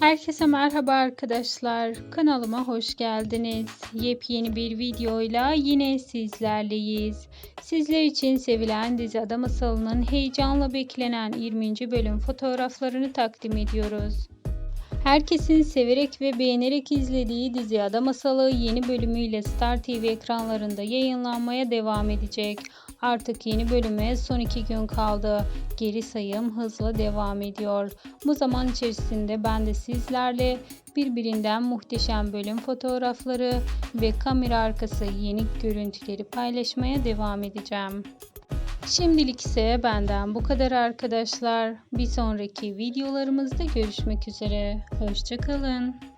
Herkese merhaba arkadaşlar. Kanalıma hoş geldiniz. Yepyeni bir videoyla yine sizlerleyiz. Sizler için sevilen dizi Ada Masalı'nın heyecanla beklenen 20. bölüm fotoğraflarını takdim ediyoruz. Herkesin severek ve beğenerek izlediği dizi Ada Masalı yeni bölümüyle Star TV ekranlarında yayınlanmaya devam edecek. Artık yeni bölüme son iki gün kaldı. Geri sayım hızla devam ediyor. Bu zaman içerisinde ben de sizlerle birbirinden muhteşem bölüm fotoğrafları ve kamera arkası yeni görüntüleri paylaşmaya devam edeceğim. Şimdilik ise benden bu kadar arkadaşlar. Bir sonraki videolarımızda görüşmek üzere. Hoşçakalın.